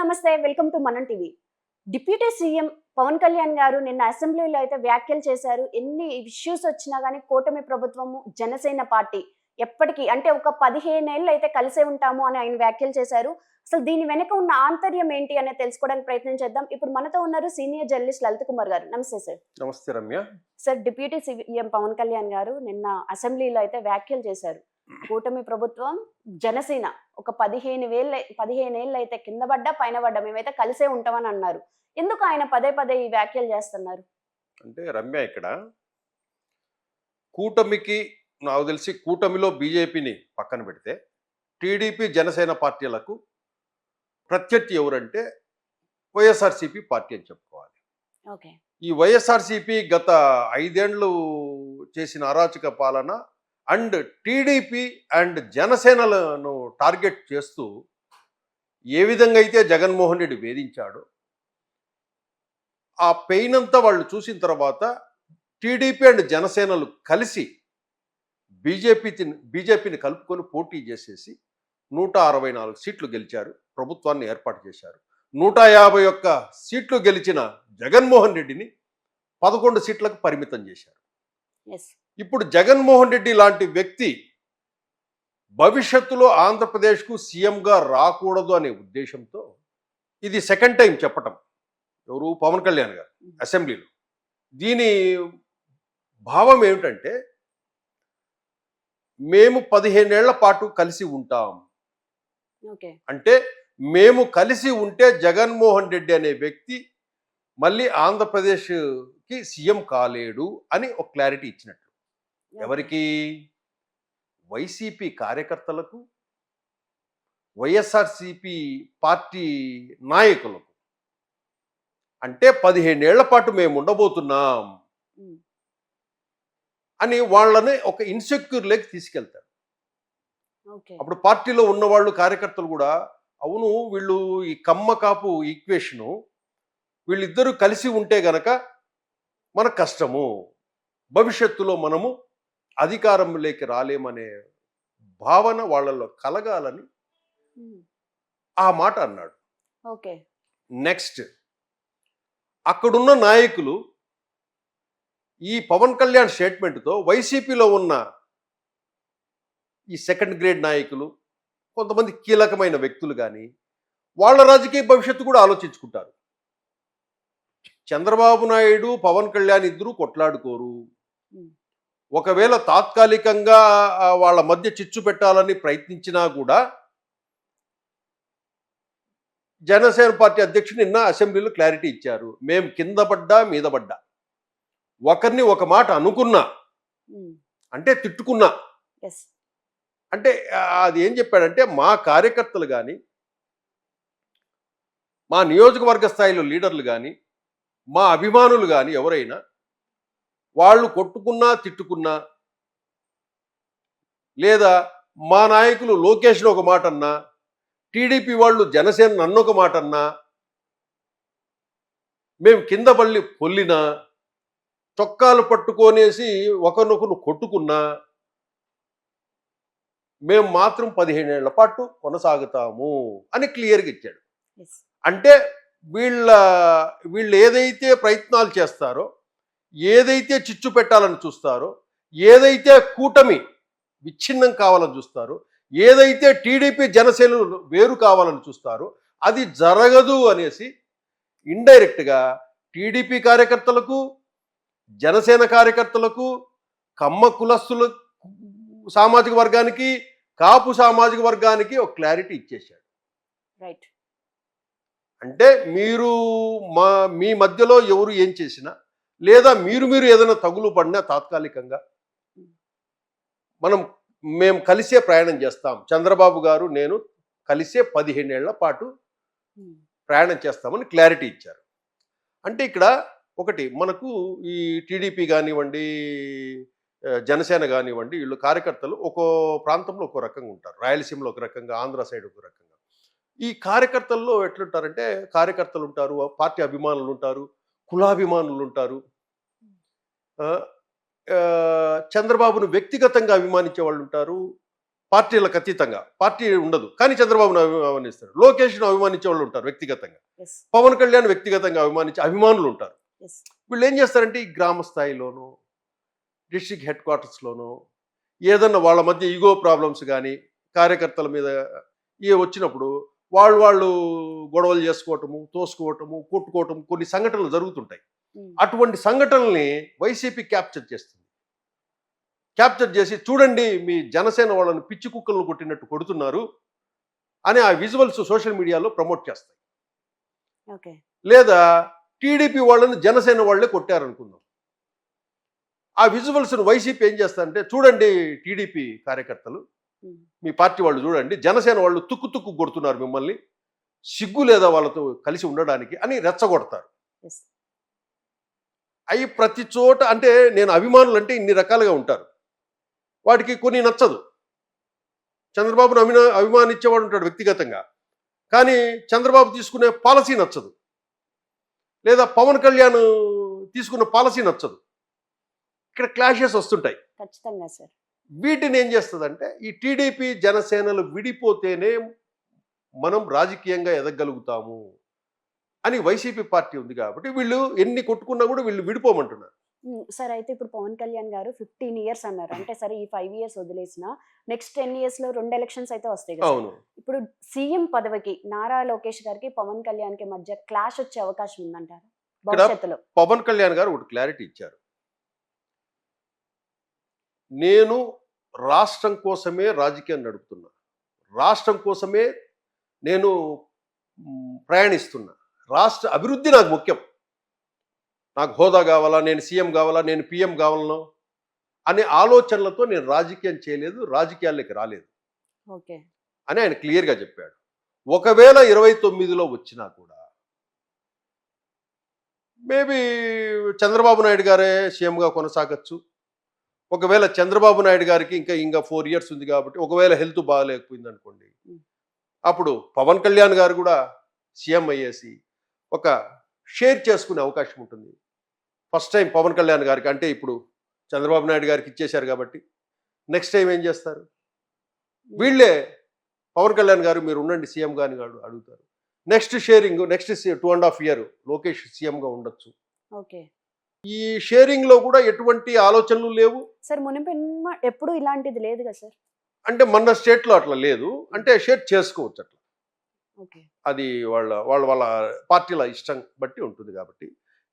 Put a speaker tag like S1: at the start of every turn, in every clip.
S1: నమస్తే welcome to Manam TV. Deputy CM Pawan Kalyan garu నిన్న అసెంబ్లీలో అయితే వ్యాఖ్యలు చేశారు. ఎన్ని ఇష్యూస్ వచ్చినా కానీ కూటమి ప్రభుత్వము జనసేన పార్టీ ఎప్పటికీ అంటే ఒక పదిహేనేళ్ళు అయితే కలిసే ఉంటాము అని ఆయన వ్యాఖ్యలు చేశారు. అసలు దీని వెనక ఉన్న ఆంతర్యం ఏంటి అనేది తెలుసుకోవడానికి ప్రయత్నం చేద్దాం. ఇప్పుడు మనతో ఉన్నారు సీనియర్ జర్నలిస్ట్ లలిత్ కుమార్ గారు. నమస్తే సార్.
S2: నమస్తే Ramya.
S1: Sir deputy CM Pawan Kalyan garu నిన్న అసెంబ్లీలో అయితే వ్యాఖ్యలు చేశారు. కూటమి ప్రభుత్వం జనసేన ఒక పదిహేను వేలు పదిహేను ఏళ్ళు అయితే కింద పడ్డా పైన పడ్డా మేమైతే కలిసే ఉంటామని అన్నారు. ఎందుకు ఆయన పదే పదే ఈ వ్యాఖ్యలు చేస్తున్నారు?
S2: అంటే రమ్య ఇక్కడ. కూటమికి నాకు తెలిసి కూటమిలో బీజేపీని పక్కన పెడితే టీడీపీ జనసేన పార్టీలకు ప్రత్యర్థి ఎవరంటే వైఎస్ఆర్సీపీ పార్టీ అని చెప్పుకోవాలి.
S1: ఓకే.
S2: ఈ వైఎస్ఆర్సీపీ గత ఐదేండ్లు చేసిన అరాచక పాలన అండ్ టీడీపీ అండ్ జనసేనలను టార్గెట్ చేస్తూ ఏ విధంగా అయితే జగన్మోహన్ రెడ్డి వేధించాడో ఆ పెయిన్ అంతా వాళ్ళు చూసిన తర్వాత టీడీపీ అండ్ జనసేనలు కలిసి బీజేపీ బీజేపీని కలుపుకొని పోటీ చేసేసి నూట అరవై నాలుగు సీట్లు గెలిచారు ప్రభుత్వాన్ని ఏర్పాటు చేశారు. నూట యాభై ఒక్క సీట్లు గెలిచిన జగన్మోహన్ రెడ్డిని పదకొండు సీట్లకు పరిమితం చేశారు. ఇప్పుడు జగన్మోహన్ రెడ్డి లాంటి వ్యక్తి భవిష్యత్తులో ఆంధ్రప్రదేశ్కు సీఎంగా రాకూడదు అనే ఉద్దేశంతో ఇది సెకండ్ టైం చెప్పటం. ఎవరు? పవన్ కళ్యాణ్ గారు అసెంబ్లీలో. దీని భావం ఏమిటంటే మేము పదిహేనేళ్ళ పాటు కలిసి ఉంటాం. అంటే మేము కలిసి ఉంటే జగన్మోహన్ రెడ్డి అనే వ్యక్తి మళ్ళీ ఆంధ్రప్రదేశ్కి సీఎం కాలేడు అని ఒక క్లారిటీ ఇచ్చినట్టు. ఎవరికి? వైసీపీ కార్యకర్తలకు వైఎస్ఆర్సిపి పార్టీ నాయకులకు. అంటే పదిహేనేళ్ళ పాటు మేము ఉండబోతున్నాం. అని వాళ్ళని ఒక ఇన్సెక్యూర్ లేక్ తీసుకెళ్తారు. అప్పుడు పార్టీలో ఉన్నవాళ్ళు కార్యకర్తలు కూడా అవును వీళ్ళు ఈ కమ్మ కాపు ఈక్వేషను వీళ్ళిద్దరూ కలిసి ఉంటే గనక మన కష్టము భవిష్యత్తులో మనము అధికారంలోకి రాలేమనే భావన వాళ్ళలో కలగాలని. ఆ మాట అన్నాడు
S1: ఓకే
S2: నెక్స్ట్ అక్కడున్న నాయకులు ఈ పవన్ కళ్యాణ్ స్టేట్మెంట్తో వైసీపీలో ఉన్న ఈ సెకండ్ గ్రేడ్ నాయకులు కొంతమంది కీలకమైన వ్యక్తులు కానీ వాళ్ళ రాజకీయ భవిష్యత్తు కూడా ఆలోచించుకుంటారు చంద్రబాబు నాయుడు పవన్ కళ్యాణ్ ఇద్దరూ కొట్లాడుకోరు. ఒకవేళ తాత్కాలికంగా వాళ్ళ మధ్య చిచ్చు పెట్టాలని ప్రయత్నించినా కూడా జనసేన పార్టీ అధ్యక్షుడు నిన్న అసెంబ్లీలో క్లారిటీ ఇచ్చారు. మేము కింద పడ్డా మీద పడ్డా. ఒకరిని ఒక మాట అనుకున్నా అంటే తిట్టుకున్నా. అంటే అది ఏం చెప్పాడంటే మా కార్యకర్తలు కానీ మా నియోజకవర్గ స్థాయిలో లీడర్లు కానీ మా అభిమానులు కానీ ఎవరైనా వాళ్ళు కొట్టుకున్నా తిట్టుకున్నా లేదా మా నాయకులు లోకేష్ను ఒక మాట అన్నా టీడీపీ వాళ్ళు జనసేన నన్ను ఒక మాట అన్నా మేము కింద పల్లి పొల్లినా చొక్కాలు పట్టుకొనేసి ఒకరినొకరు కొట్టుకున్నా మేము మాత్రం పదిహేనేళ్ళ పాటు కొనసాగుతాము అని క్లియర్గా ఇచ్చాడు. అంటే వీళ్ళ వీళ్ళు ఏదైతే ప్రయత్నాలు చేస్తారో ఏదైతే చిచ్చు పెట్టాలని చూస్తారో ఏదైతే కూటమి విచ్ఛిన్నం కావాలని చూస్తారో ఏదైతే టీడీపీ జనసేనలు వేరు కావాలని చూస్తారో అది జరగదు అనేసి ఇండైరెక్ట్గా టీడీపీ కార్యకర్తలకు జనసేన కార్యకర్తలకు కమ్మ కులస్తుల సామాజిక వర్గానికి కాపు సామాజిక వర్గానికి ఒక క్లారిటీ ఇచ్చేశాడు.
S1: రైట్.
S2: అంటే మీరు మా మీ మధ్యలో ఎవరు ఏం చేసినా లేదా మీరు మీరు ఏదైనా తగులు పడినా తాత్కాలికంగా మనం మేము కలిసే ప్రయాణం చేస్తాం. చంద్రబాబు గారు నేను కలిసే పదిహేనేళ్ళ పాటు ప్రయాణం చేస్తామని క్లారిటీ ఇచ్చారు. అంటే ఇక్కడ ఒకటి మనకు ఈ టీడీపీ కానివ్వండి జనసేన కానివ్వండి వీళ్ళు కార్యకర్తలు ఒక్కో ప్రాంతంలో ఒక్కో రకంగా ఉంటారు. రాయలసీమలో ఒక రకంగా ఆంధ్ర సైడ్ ఒక రకంగా. ఈ కార్యకర్తల్లో ఎట్లుంటారంటే కార్యకర్తలు ఉంటారు పార్టీ అభిమానులు ఉంటారు. కులాభిమానులు ఉంటారు చంద్రబాబును వ్యక్తిగతంగా అభిమానించే వాళ్ళు ఉంటారు పార్టీలకు అతీతంగా. పార్టీ ఉండదు. కానీ చంద్రబాబును అభిమానిస్తారు. లోకేష్ను అభిమానించే వాళ్ళు ఉంటారు వ్యక్తిగతంగా పవన్ కళ్యాణ్ వ్యక్తిగతంగా అభిమానించే అభిమానులు ఉంటారు వీళ్ళు ఏం చేస్తారంటే ఈ గ్రామ స్థాయిలోనూ డిస్ట్రిక్ట్ హెడ్ క్వార్టర్స్లోనూ ఏదన్నా వాళ్ళ మధ్య ఈగో ప్రాబ్లమ్స్ కానీ కార్యకర్తల మీద ఏ వచ్చినప్పుడు వాళ్ళు వాళ్ళు గొడవలు చేసుకోవటము తోసుకోవటము కొట్టుకోవటము కొన్ని సంఘటనలు జరుగుతుంటాయి. అటువంటి సంఘటనల్ని వైసీపీ క్యాప్చర్ చేస్తుంది. క్యాప్చర్ చేసి చూడండి మీ జనసేన వాళ్ళని పిచ్చి కుక్కలను కొట్టినట్టు కొడుతున్నారు అని ఆ విజువల్స్ సోషల్ మీడియాలో ప్రమోట్ చేస్తాయి. లేదా టీడీపీ వాళ్ళని జనసేన వాళ్ళే కొట్టారనుకుందాం. ఆ విజువల్స్ను వైసీపీ ఏం చేస్తారంటే చూడండి టీడీపీ కార్యకర్తలు. మీ పార్టీ వాళ్ళు చూడండి జనసేన వాళ్ళు తుక్కు తుక్కు కొడుతున్నారు మిమ్మల్ని. సిగ్గు లేదా వాళ్ళతో కలిసి ఉండడానికి అని రెచ్చగొడతారు. అవి ప్రతి చోట అంటే నేను అభిమానులు అంటే ఇన్ని రకాలుగా ఉంటారు. వాటికి కొన్ని నచ్చదు. చంద్రబాబును అభినా అభిమానించేవాడు ఉంటాడు వ్యక్తిగతంగా. కానీ చంద్రబాబు తీసుకునే పాలసీ నచ్చదు. లేదా పవన్ కళ్యాణ్ తీసుకున్న పాలసీ నచ్చదు. ఇక్కడ క్లాషెస్ వస్తుంటాయి.
S1: ఖచ్చితంగా సార్.
S2: వీటిని ఏం చేస్తుందంటే ఈ టీడీపీ జనసేనలు విడిపోతేనే మనం రాజకీయంగా ఎదగలుగుతాము అని వైసీపీ పార్టీ ఉంది కాబట్టి వీళ్ళు ఎన్ని కొట్టుకున్నా కూడా వీళ్ళు విడిపోమంటున్నారు.
S1: సార్ అయితే ఇప్పుడు పవన్ కళ్యాణ్ గారు ఫిఫ్టీన్ ఇయర్స్ అన్నారు. అంటే సరే ఈ ఫైవ్ ఇయర్స్ వదిలేసిన నెక్స్ట్ టెన్ ఇయర్స్లో రెండు ఎలక్షన్స్ అయితే వస్తాయి కదా ఇప్పుడు సీఎం పదవికి నారా లోకేష్ గారికి పవన్ కళ్యాణ్కి మధ్య క్లాష్ వచ్చే అవకాశం ఉందంటారు భవిష్యత్తులో?
S2: పవన్ కళ్యాణ్ గారు ఒకటి క్లారిటీ ఇచ్చారు. నేను రాష్ట్రం కోసమే రాజకీయం నడుపుతున్నా. రాష్ట్రం కోసమే నేను ప్రయాణిస్తున్నా. రాష్ట్ర అభివృద్ధి నాకు ముఖ్యం. నాకు హోదా కావాలా నేను సీఎం కావాలా నేను పిఎం కావాలను అనే ఆలోచనలతో నేను రాజకీయం చేయలేదు రాజకీయాల్లోకి రాలేదు.
S1: ఓకే.
S2: అని ఆయన క్లియర్గా చెప్పాడు. ఒకవేళ ఇరవై తొమ్మిదిలో వచ్చినా కూడా మేబీ చంద్రబాబు నాయుడు గారే సీఎంగా కొనసాగచ్చు. ఒకవేళ చంద్రబాబు నాయుడు గారికి ఇంకా ఇంకా ఫోర్ ఇయర్స్ ఉంది కాబట్టి ఒకవేళ హెల్త్ బాగాలేకపోయింది అనుకోండి. అప్పుడు పవన్ కళ్యాణ్ గారు కూడా సీఎం అయ్యేసి ఒక షేర్ చేసుకునే అవకాశం ఉంటుంది. ఫస్ట్ టైం పవన్ కళ్యాణ్ గారికి అంటే ఇప్పుడు చంద్రబాబు నాయుడు గారికి ఇచ్చేశారు కాబట్టి నెక్స్ట్ టైం ఏం చేస్తారు? వీళ్ళే పవన్ కళ్యాణ్ గారు మీరు ఉండండి సీఎం గాని గారు అడుగుతారు. Next sharing next two and half year Lokesh సీఎంగా ఉండొచ్చు.
S1: ఓకే.
S2: ఈ షేరింగ్లో కూడా ఎటువంటి ఆలోచనలు లేవు?
S1: సార్ మునిపి ఎప్పుడు ఇలాంటిది లేదు కదా సార్.
S2: అంటే మన స్టేట్లో అట్లా లేదు. అంటే షేర్ చేసుకోవచ్చు అట్లా.
S1: ఓకే.
S2: అది వాళ్ళ వాళ్ళ వాళ్ళ పార్టీల ఇష్టం బట్టి ఉంటుంది కాబట్టి.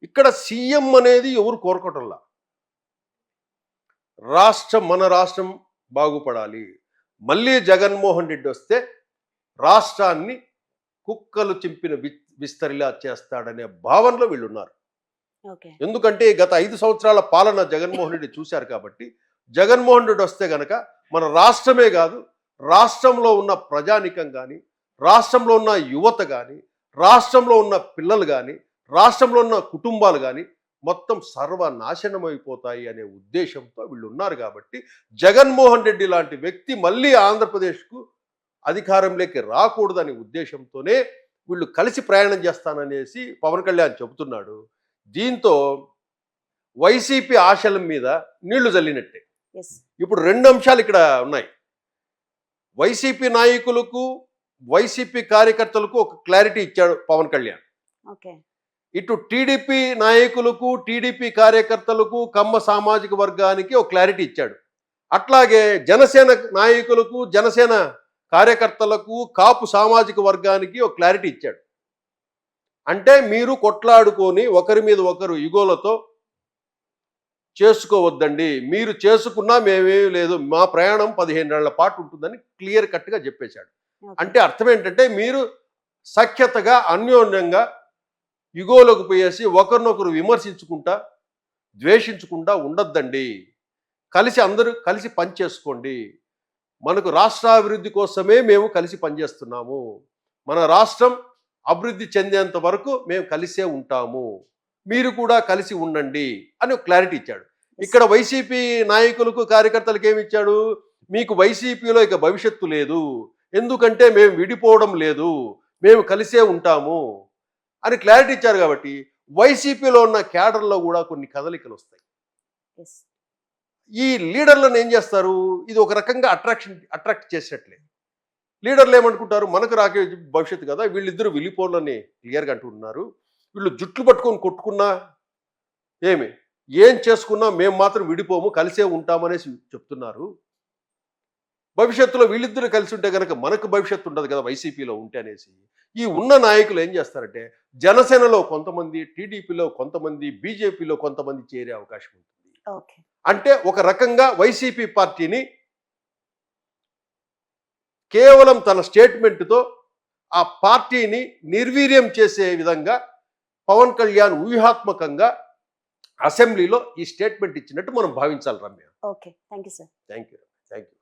S2: ఇక్కడ సీఎం అనేది ఎవరు కోరుకోవటంలా రాష్ట్రం మన రాష్ట్రం బాగుపడాలి. మళ్ళీ జగన్మోహన్ రెడ్డి వస్తే రాష్ట్రాన్ని కుక్కలు చింపిన విస్తరిలా చేస్తాడనే భావనలో వీళ్ళు ఉన్నారు
S1: ఓకే
S2: ఎందుకంటే గత ఐదు సంవత్సరాల పాలన జగన్మోహన్ రెడ్డి చూశారు కాబట్టి జగన్మోహన్ రెడ్డి వస్తే గనక మన రాష్ట్రమే కాదు రాష్ట్రంలో ఉన్న ప్రజానికం కానీ రాష్ట్రంలో ఉన్న యువత కానీ రాష్ట్రంలో ఉన్న పిల్లలు కానీ రాష్ట్రంలో ఉన్న కుటుంబాలు కానీ మొత్తం సర్వనాశనం అయిపోతాయి అనే ఉద్దేశంతో వీళ్ళు ఉన్నారు కాబట్టి జగన్మోహన్ రెడ్డి లాంటి వ్యక్తి మళ్ళీ ఆంధ్రప్రదేశ్కు అధికారంలోకి రాకూడదనే ఉద్దేశంతోనే వీళ్ళు కలిసి ప్రయాణం చేస్తాననేసి పవన్ కళ్యాణ్ చెబుతున్నాడు. దీంతో వైసీపీ ఆశల మీద నీళ్ళు చల్లినట్టే ఇప్పుడు రెండు అంశాలు ఇక్కడ ఉన్నాయి. వైసీపీ నాయకులకు వైసీపీ కార్యకర్తలకు ఒక క్లారిటీ ఇచ్చాడు పవన్ కళ్యాణ్. ఇటు టీడీపీ నాయకులకు టీడీపీ కార్యకర్తలకు కమ్మ సామాజిక వర్గానికి ఒక క్లారిటీ ఇచ్చాడు. అట్లాగే జనసేన నాయకులకు జనసేన కార్యకర్తలకు కాపు సామాజిక వర్గానికి ఒక క్లారిటీ ఇచ్చాడు. అంటే మీరు కొట్లాడుకొని ఒకరి మీద ఒకరు ఇగోలతో చేసుకోవద్దండి. మీరు చేసుకున్నా మేమేమీ లేదు. మా ప్రయాణం పదిహేనేళ్ళ పాటు ఉంటుందని క్లియర్ కట్గా చెప్పేశాడు. అంటే అర్థం ఏంటంటే మీరు సఖ్యతగా అన్యోన్యంగా యుగోలోకి పోయేసి ఒకరినొకరు విమర్శించుకుంటా ద్వేషించుకుంటా ఉండొద్దండి. కలిసి అందరూ కలిసి పనిచేసుకోండి. మనకు రాష్ట్రాభివృద్ధి కోసమే మేము కలిసి పనిచేస్తున్నాము. మన రాష్ట్రం అభివృద్ధి చెందేంత వరకు మేము కలిసే ఉంటాము. మీరు కూడా కలిసి ఉండండి అని ఒక క్లారిటీ ఇచ్చాడు. ఇక్కడ వైసీపీ నాయకులకు కార్యకర్తలకు ఏమి ఇచ్చాడు? మీకు వైసీపీలో ఇక భవిష్యత్తు లేదు. ఎందుకంటే మేము విడిపోవడం లేదు. మేము కలిసే ఉంటాము అని క్లారిటీ ఇచ్చారు కాబట్టి వైసీపీలో ఉన్న క్యాడర్లో కూడా కొన్ని కదలికలు వస్తాయి. ఈ లీడర్లను ఏం చేస్తారు? ఇది ఒక రకంగా అట్రాక్షన్ అట్రాక్ట్ చేసేట్లే లీడర్లు ఏమనుకుంటారు? మనకు రాకే భవిష్యత్తు కదా వీళ్ళిద్దరూ వెళ్ళిపోవాలని క్లియర్గా అంటున్నారు. వీళ్ళు జుట్లు పట్టుకొని కొట్టుకున్నా ఏమి? ఏం చేసుకున్నా మేము మాత్రం విడిపోము కలిసే ఉంటామనేసి చెప్తున్నారు. భవిష్యత్తులో వీళ్ళిద్దరూ కలిసి ఉంటే కనుక మనకు భవిష్యత్తు ఉండదు కదా వైసీపీలో ఉంటే అనేసి. ఈ ఉన్న నాయకులు ఏం చేస్తారంటే జనసేనలో కొంతమంది టీడీపీలో కొంతమంది బీజేపీలో కొంతమంది చేరే అవకాశం ఉంటుంది. అంటే ఒక రకంగా వైసీపీ పార్టీని కేవలం తన స్టేట్మెంట్తో ఆ పార్టీని నిర్వీర్యం చేసే విధంగా పవన్ కళ్యాణ్ వ్యూహాత్మకంగా అసెంబ్లీలో ఈ స్టేట్మెంట్ ఇచ్చినట్టు మనం భావించాలి Ramya.
S1: Okay. Thank you sir.
S2: Thank you thank you